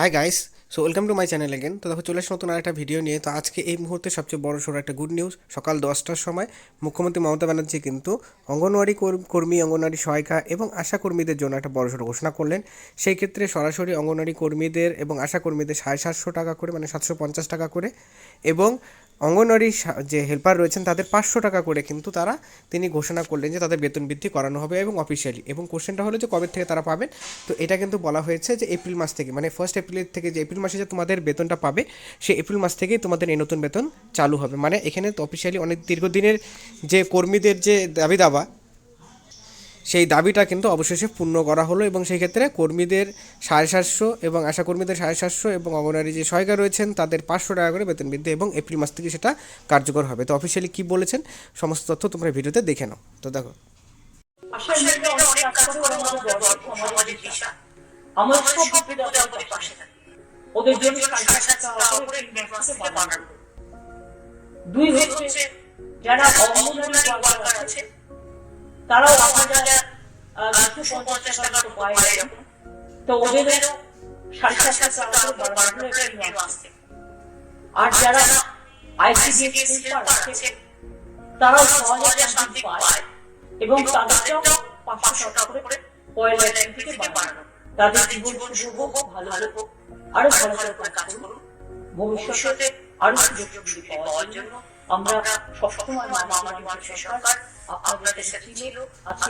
Hi guys so welcome to my channel again তো দেখো, চলে এসে নতুন আরেকটা ভিডিও নিয়ে। তো আজকে এই মুহূর্তে সবচেয়ে বড় সড়ো একটা গুড নিউজ সকাল দশটার সময় মুখ্যমন্ত্রী মমতা ব্যানার্জি কিন্তু অঙ্গনওয়াড়ি কর্মী, অঙ্গনওয়াড়ি সহায়িকা এবং আশা কর্মীদের জন্য একটা বড় সড়ো ঘোষণা করলেন। সেই ক্ষেত্রে সরাসরি অঙ্গনওয়াড়ি কর্মীদের এবং আশা কর্মীদের সাড়ে সাতশো টাকা করে মানে সাতশো পঞ্চাশ টাকা করে এবং অঙ্গনওয়াড়ি যে হেল্পার রয়েছেন, তাদের পাঁচশো টাকা করে কিন্তু তারা তিনি ঘোষণা করলেন যে তাদের বেতন বৃদ্ধি করানো হবে এবং অফিসিয়ালি এবং কোশ্চেনটা হলো যে কবে থেকে তারা পাবেন? তো এটা কিন্তু বলা হয়েছে যে এপ্রিল মাস থেকে। মানে ফার্স্ট এপ্রিলের থেকে যে এপ্রিল মাসে যে তোমাদের বেতনটা পাবে সে এপ্রিল মাস থেকেই তোমাদের এই নতুন বেতন চালু হবে। মানে এখানে তো অফিসিয়ালি অনেক দীর্ঘদিনের যে কর্মীদের যে দাবি দাবা সেই দাবিটা কিন্তু অবশেষে পূর্ণ করা হলো এবং সেই ক্ষেত্রে কর্মীদের সাড়ে সাতশো এবং আশা কর্মীদের সাড়ে সাতশো এবং অঙ্গনারী যে সহায়িকা রয়েছেন, তাদের পাঁচশো টাকা করে বেতন বৃদ্ধি এবং এপ্রিল মাস থেকে সেটা কার্যকর হবে। তো অফিসিয়ালি কী বলেছেন, সমস্ত তথ্য তোমরা ভিডিওতে দেখে নাও। তো দেখো। দুই হচ্ছে যারা তারাও আমরা দুশো পঞ্চাশ টাকা তো পায় এরকম তো ওদেরও সাড়ে সাতশো টাকা আর যারা আইসিডিএস তারাও শান্তি পায়। এবং তাদেরটাও পাঁচশো টাকা করে পয়লা থেকে বাড়ানো তাদের জীবন শুভ হোক ভালো হোক আরও ভালো ভালো করে কাজ করুন। ভবিষ্যতে আরও সুযোগ সুবিধা পাওয়ার জন্য আমরা সবসময় মামাটি মানুষের সরকার আপনাদের সাথে ছিল কথা